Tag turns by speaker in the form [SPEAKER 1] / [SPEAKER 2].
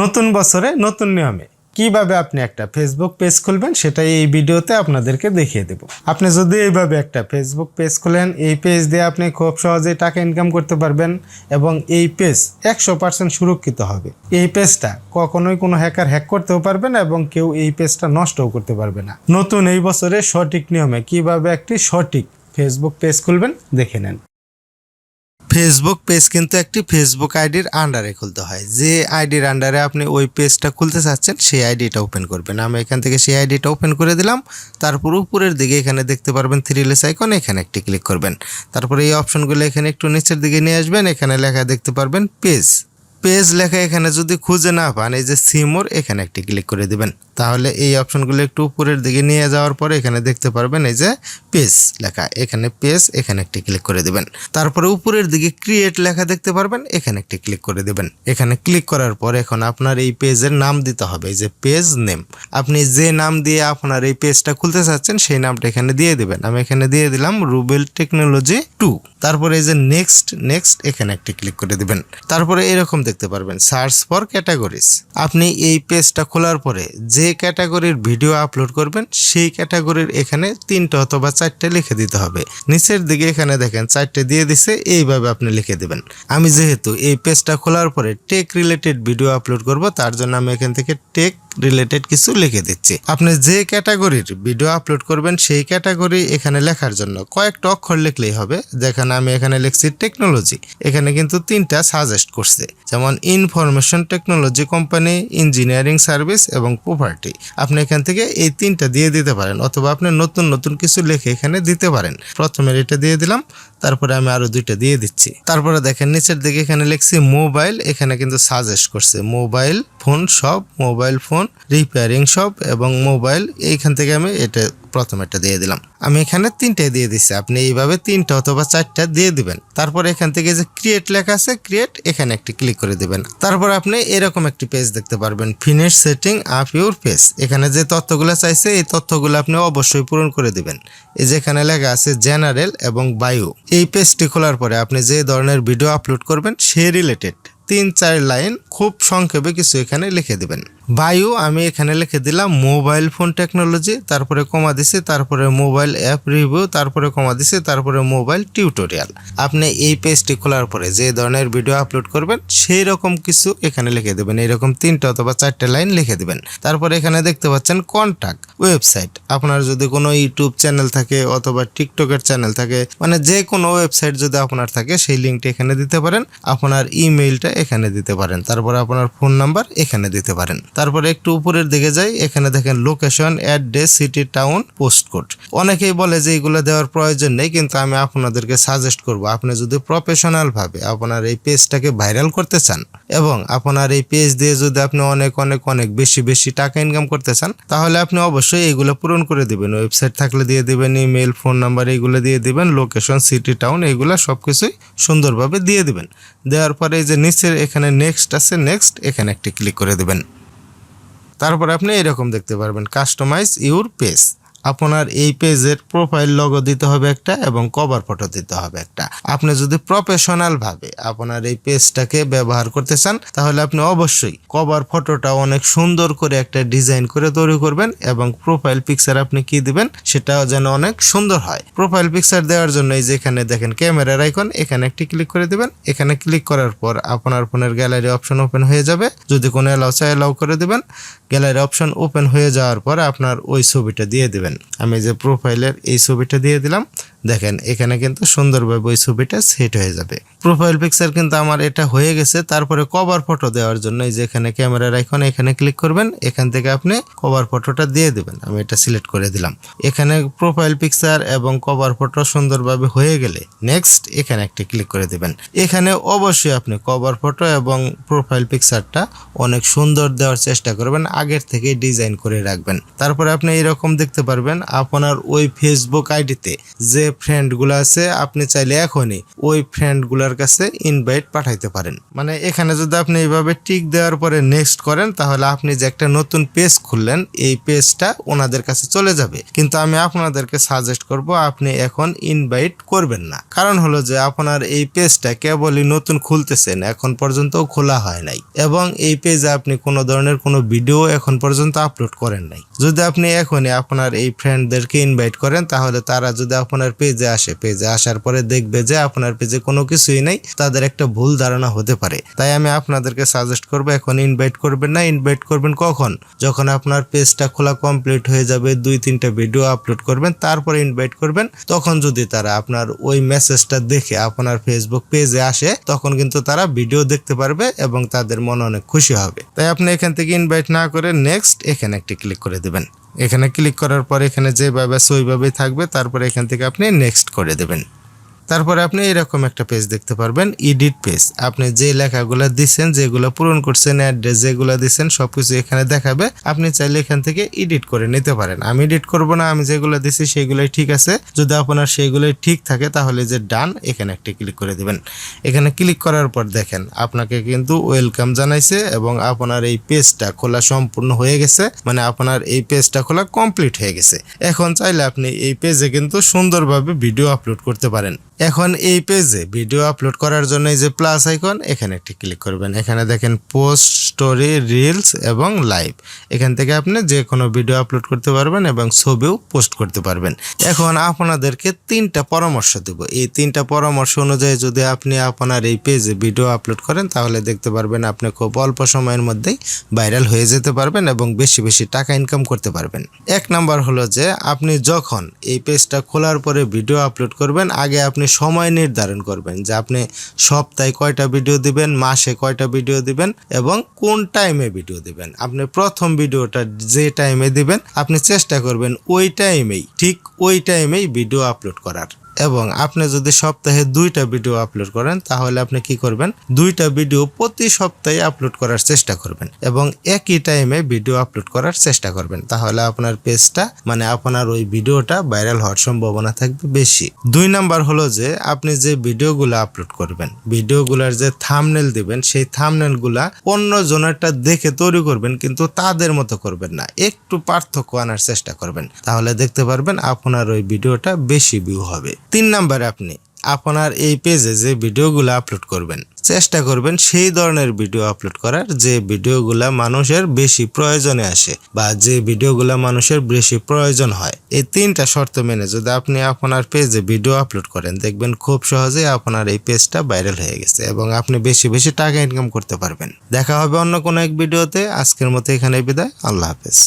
[SPEAKER 1] নতুন বছরে নতুন নিয়মে। কীভাবে আপনি একটা ফেসবুক পেজ খুলবেন সেটাই এই ভিডিওতে আপনাদেরকে দেখিয়ে দেব। আপনি যদি এইভাবে একটা ফেসবুক পেজ খুলেন, এই পেজ দিয়ে আপনি খুব সহজেই টাকা ইনকাম করতে পারবেন এবং এই পেজ একশো পার্সেন্ট সুরক্ষিত হবে। এই পেজটা কখনোই কোনো হ্যাকার হ্যাক করতেও পারবে না এবং কেউ এই পেজটা নষ্টও করতে পারবে না। নতুন এই বছরে সঠিক নিয়মে কীভাবে একটি সঠিক ফেসবুক পেজ খুলবেন, দেখে নেন। ফেসবুক পেজ কিন্তু একটি ফেসবুক আইডির আন্ডারে খুলতে হয়। যে আইডির আন্ডারে আপনি ওই পেজটা খুলতে চাচ্ছেন, সেই আইডিটা ওপেন করবেন। আমি এখান থেকে সেই আইডিটা ওপেন করে দিলাম। তারপর উপরের দিকে এখানে দেখতে পারবেন থ্রি লেস আইকন এখানে একটি ক্লিক করবেন। তারপরে এই অপশনগুলো এখানে একটু নিচের দিকে নিয়ে আসবেন। এখানে লেখা দেখতে পারবেন পেজ পেজ লেখা এখানে যদি খুঁজে না পান, এই যে সিমোর, এখানে একটি ক্লিক করে দিবেন। তাহলে এই অপশনগুলো একটু উপরের দিকে নিয়ে যাওয়ার পরে এখানে দেখতে পারবেন এই যে পেজ লেখা। এখানে পেজ, এখানে একটি ক্লিক করে দিবেন। তারপরে উপরের দিকে ক্রিয়েট লেখা দেখতে পারবেন, এখানে একটি ক্লিক করে দিবেন। এখানে ক্লিক করার পর এখন আপনার এই পেজের নাম দিতে হবে, এই যে পেজ নেম। আপনি যে নাম দিয়ে আপনার এই পেজটা খুলতে চাচ্ছেন, সেই নামটা এখানে দিয়ে দিবেন। আমি এখানে দিয়ে দিলাম রুবেল টেকনোলজি টু। তারপরে এই যে নেক্সট নেক্সট এখানে একটি ক্লিক করে দিবেন। তারপরে এরকম দেখতে পারবেন সার্চ ফর ক্যাটাগরিজ আপনি এই পেজটা খোলার পরে যে ক্যাটাগরির ভিডিও আপলোড করবেন, সেই ক্যাটাগরির এখানে তিনটা অথবা চারটে লিখে দিতে হবে। নিচের দিকে এখানে দেখেন, চারটে দিয়ে দিছে, এইভাবে আপনি লিখে দিবেন। আমি যেহেতু এই পেজটা খোলার পরে টেক রিলেটেড ভিডিও আপলোড করব, তার জন্য আমি এখান থেকে টেক রিলেটেড কিছু লিখে দিচ্ছি। আপনি যে ক্যাটাগরির ভিডিও আপলোড করবেন, সেই ক্যাটাগরি এখানে লেখার জন্য কয়েকটা অক্ষর লিখলেই হবে। দেখেন আমি এখানে লিখছি টেকনোলজি এখানে কিন্তু তিনটা সাজেস্ট করছে। যেমন information technology company engineering service এবং প্রপার্টি আপনি এখান থেকে এই তিনটা দিয়ে দিতে পারেন অথবা আপনি নতুন নতুন কিছু লিখে এখানে দিতে পারেন। প্রথমের এটা দিয়ে দিলাম তারপরে আমি আরও দুইটা দিয়ে দিচ্ছি। তারপরে দেখেন নিচের দিকে এখানে লিখছি মোবাইল, এখানে কিন্তু সাজেস্ট করছে। Mobile phone shop mobile phone repairing shop এবং মোবাইল, এইখান থেকে আমি এটা প্রথম একটা দিয়ে দিলাম। আমি এখানে তিনটে দিয়ে দিচ্ছি আপনি এইভাবে তিনটা অথবা চারটা দিয়ে দিবেন। তারপর এখান থেকে যে ক্রিয়েট লেখা আছে ক্রিয়েট এখানে একটি ক্লিক করে দিবেন। তারপর আপনি এরকম একটি পেজ দেখতে পারবেন। Finish setting up your page এখানে যে তথ্যগুলো চাইছে, এই তথ্যগুলো আপনি অবশ্যই পূরণ করে দিবেন। এই যে এখানে লেখা আছে জেনারেল এবং বায়ু এই পেজটি খোলার পরে আপনি যে ধরনের ভিডিও আপলোড করবেন, সে রিলেটেড তিন চার লাইন খুব সংক্ষেপে কিছু এখানে লিখে দিবেন। বায়ু, আমি এখানে লিখে দিলাম মোবাইল ফোন টেকনোলজি তারপরে কমা দিছি, তারপরে মোবাইল অ্যাপ রিভিউ তারপরে কমা দিছি, তারপরে মোবাইল টিউটোরিয়াল আপনি এই পেজটি খোলার পরে যে ধরনের ভিডিও আপলোড করবেন, সেই রকম কিছু এখানে লিখে দেবেন। এরকম তিনটা অথবা চারটে লাইন লিখে দেবেন। তারপরে এখানে দেখতে পাচ্ছেন কন্ট্যাক্ট ওয়েবসাইট আপনার যদি কোনো ইউটিউব চ্যানেল থাকে অথবা টিকটকের চ্যানেল থাকে মানে যে কোনো ওয়েবসাইট যদি আপনার থাকে, সেই লিঙ্কটা এখানে দিতে পারেন। আপনার ইমেইলটা এখানে দিতে পারেন। তারপরে আপনার ফোন নাম্বার এখানে দিতে পারেন। তারপরে একটু উপরের দিকে যাই, এখানে দেখেন location address city town post code অনেকেই বলে যে এইগুলো দেওয়ার প্রয়োজন নেই, কিন্তু আমি আপনাদেরকে সাজেস্ট করব, আপনি যদি প্রফেশনাল ভাবে আপনার এই পেজটাকে ভাইরাল করতে চান এবং আপনার এই পেজ দিয়ে যদি আপনি অনেক অনেক অনেক বেশি বেশি টাকা ইনকাম করতে চান, তাহলে আপনি অবশ্যই এইগুলো পূরণ করে দিবেন। ওয়েবসাইট থাকলে দিয়ে দিবেন ইমেল ফোন নাম্বার এইগুলো দিয়ে দিবেন লোকেশন সিটি টাউন এইগুলো সব কিছুই সুন্দরভাবে দিয়ে দিবেন। দেওয়ার পরে এই যে নিচের এখানে নেক্সট আছে নেক্সট এখানে একটি ক্লিক করে দিবেন। তারপর আপনি এরকম দেখতে পারবেন কাস্টমাইজ ইউর পেজ আপনার এই পেজের প্রোফাইল লগো দিতে হবে একটা এবং কভার ফটো দিতে হবে একটা। আপনি যদি প্রফেশনাল ভাবে আপনার এই পেজটাকে ব্যবহার করতে চান, তাহলে আপনি অবশ্যই কভার ফটোটা অনেক সুন্দর করে একটা ডিজাইন করে তৈরি করবেন এবং প্রোফাইল পিকচার আপনি কি দিবেন সেটা যেন অনেক সুন্দর হয়। প্রোফাইল পিকচার দেওয়ার জন্য এই যে এখানে দেখেন ক্যামেরার আইকন এখানে একটি ক্লিক করে দিবেন। এখানে ক্লিক করার পর আপনার ফোনের গ্যালারি অপশন ওপেন হয়ে যাবে। যদি কোনো অ্যালাউ চাই অ্যালাউ করে দিবেন। গ্যালারি অপশন ওপেন হয়ে যাওয়ার পর আপনার ওই ছবিটা দিয়ে দিবেন। আমি যে প্রোফাইলের এই ছবিটা দিয়ে দিলাম দেখেন, এখানে কিন্তু সুন্দরভাবে ওই ছবিটা সেট হয়ে যাবে। প্রোফাইল পিকচার কিন্তু আমার এটা হয়ে গেছে, তারপরে কভার ফটো দেওয়ার জন্য এই যে এখানে ক্যামেরার আইকন এখানে ক্লিক করবেন, এখান থেকে আপনি কভার ফটোটা দিয়ে দেবেন। আমি এটা সিলেক্ট করে দিলাম। এখানে প্রোফাইল পিকচার এবং কভার ফটো সুন্দরভাবে হয়ে গেলে নেক্সট এখানে একটি ক্লিক করে দিবেন। এখানে অবশ্যই আপনি কভার ফটো এবং প্রোফাইল পিকচারটা অনেক সুন্দর দেওয়ার চেষ্টা করবেন, আগের থেকে ডিজাইন করে রাখবেন। তারপরে আপনি এরকম দেখতে পারবেন, আপনার ওই ফেসবুক আইডিতে যে ফ্রেন্ডগুলো আছে, আপনি চাইলে এখনই ওই ফ্রেন্ডগুলোর কাছে ইনভাইট পাঠাইতে পারেন। মানে এখানে যদি আপনি এইভাবে টিক দেওয়ার পরে নেক্সট করেন, তাহলে আপনি যে একটা নতুন পেজ খুললেন, এই পেজটা ওনাদের কাছে চলে যাবে। কিন্তু আমি আপনাদেরকে সাজেস্ট করব, আপনি এখন ইনভাইট করবেন না। কারণ হলো যে আপনার এই পেজটা কেবলই নতুন খুলতেছেন, এখন পর্যন্ত খোলা হয় নাই। এবং এই পেজে আপনি কোনো ধরনের কোনো ভিডিও এখন পর্যন্ত আপলোড করেন নাই। যদি আপনি এখনই আপনার এই ফ্রেন্ডদেরকে ইনভাইট করেন, তাহলে তারা যদি আপনার পেজে আসে। পেজে আসার পরে দেখবে যে আপনার পেজে কোনো কিছুই নেই, তাদের একটা ভুল ধারণা হতে পারে। তাই আমি আপনাদেরকে সাজেস্ট করব, এখন ইনভাইট করবেন না। ইনভাইট করবেন কখন? যখন আপনার পেজটা খোলা কমপ্লিট হয়ে যাবে, দুই, তিনটা ভিডিও আপলোড করবেন, তারপরে ইনভাইট করবেন। তখন যদি তারা আপনার ওই মেসেজটা দেখে আপনার ফেসবুক পেজে আসে, তখন কিন্তু তারা ভিডিও দেখতে পারবে এবং তাদের মনে অনেক খুশি হবে। তাই আপনি এখান থেকে ইনভাইট না করে নেক্সট এখানে একটি ক্লিক করে দেবেন। এখানে ক্লিক করার পর এখানে যেভাবে আছে, ওইভাবেই থাকবে। তারপরে এখান থেকে আপনি নেক্সট করে দেবেন। তারপরে আপনি এরকম একটা পেজ দেখতে পারবেন এডিট পেজ আপনি যে লেখাগুলো দিচ্ছেন যেগুলো পূরণ করছেন অ্যাড্রেস যেগুলো দিচ্ছেন সবকিছু এখানে দেখাবে। আপনি চাইলে এখান থেকে এডিট করে নিতে পারেন। আমি এডিট করব না, আমি যেগুলো দিচ্ছি সেগুলোই ঠিক আছে। যদি আপনার সেইগুলোই ঠিক থাকে, তাহলে যে ডান এখানে একটি ক্লিক করে দিবেন। এখানে ক্লিক করার পর দেখেন, আপনাকে কিন্তু ওয়েলকাম জানাইছে এবং আপনার এই পেজটা খোলা সম্পূর্ণ হয়ে গেছে। মানে আপনার এই পেজটা খোলা কমপ্লিট হয়ে গেছে। এখন চাইলে আপনি এই পেজে কিন্তু সুন্দরভাবে ভিডিও আপলোড করতে পারেন। এখন এই পেজে ভিডিও আপলোড করার জন্য এই যে প্লাস আইকন এখানে একটি ক্লিক করবেন। এখানে দেখেন পোস্ট স্টোরি রিলস এবং লাইভ এখান থেকে আপনি যে কোনো ভিডিও আপলোড করতে পারবেন এবং ছবিও পোস্ট করতে পারবেন। এখন আপনাদেরকে তিনটা পরামর্শ দেব। এই তিনটা পরামর্শ অনুযায়ী যদি আপনি আপনার এই পেজে ভিডিও আপলোড করেন, তাহলে দেখতে পারবেন আপনি খুব অল্প সময়ের মধ্যেই ভাইরাল হয়ে যেতে পারবেন এবং বেশি বেশি টাকা ইনকাম করতে পারবেন। এক নাম্বার হলো যে, আপনি যখন এই পেজটা খোলার পরে ভিডিও আপলোড করবেন, আগে আপনি সময় নির্ধারণ করবেন যে আপনি সপ্তাহে কয়টা ভিডিও দিবেন, মাসে কয়টা ভিডিও দিবেন এবং কোন টাইমে ভিডিও দিবেন। আপনি প্রথম ভিডিওটা যে টাইমে দিবেন, আপনি চেষ্টা করবেন ওই টাইমেই ঠিক ওই টাইমেই ভিডিও আপলোড করার। এবং আপনি যদি সপ্তাহে দুইটা ভিডিও আপলোড করেন, তাহলে আপনি কি করবেন? দুইটা ভিডিও প্রতি সপ্তাহে আপলোড করার চেষ্টা করবেন এবং একই টাইমে ভিডিও আপলোড করার চেষ্টা করবেন। তাহলে আপনার পেজটা মানে আপনার ওই ভিডিওটা ভাইরাল হওয়ার সম্ভাবনা থাকবে বেশি। দুই নাম্বার হলো যে, আপনি যে ভিডিওগুলো আপলোড করবেন ভিডিওগুলোর যে থামনেল দিবেন, সেই থামনেলগুলা অন্য জনেরটা দেখে তৈরি করবেন, কিন্তু তাদের মতো করবেন না। একটু পার্থক্য আনার চেষ্টা করবেন। তাহলে দেখতে পারবেন আপনার ওই ভিডিওটা বেশি ভিউ হবে। তিন নাম্বারে আপনি। আপনার এই পেজে যে ভিডিওগুলো আপলোড করবেন, চেষ্টা করবেন সেই ধরনের ভিডিও আপলোড করার যে ভিডিওগুলা মানুষের বেশি প্রয়োজনে আসে বা যে ভিডিওগুলা মানুষের বেশি প্রয়োজন হয়। এই তিনটা শর্ত মেনে যদি আপনি আপনার পেজে ভিডিও আপলোড করেন, দেখবেন খুব সহজেই আপনার এই পেজটা ভাইরাল হয়ে গেছে এবং আপনি বেশি বেশি টাকা ইনকাম করতে পারবেন। দেখা হবে অন্য কোনো এক ভিডিওতে আজকের মতো এখানে বিদায়। আল্লাহ হাফেজ।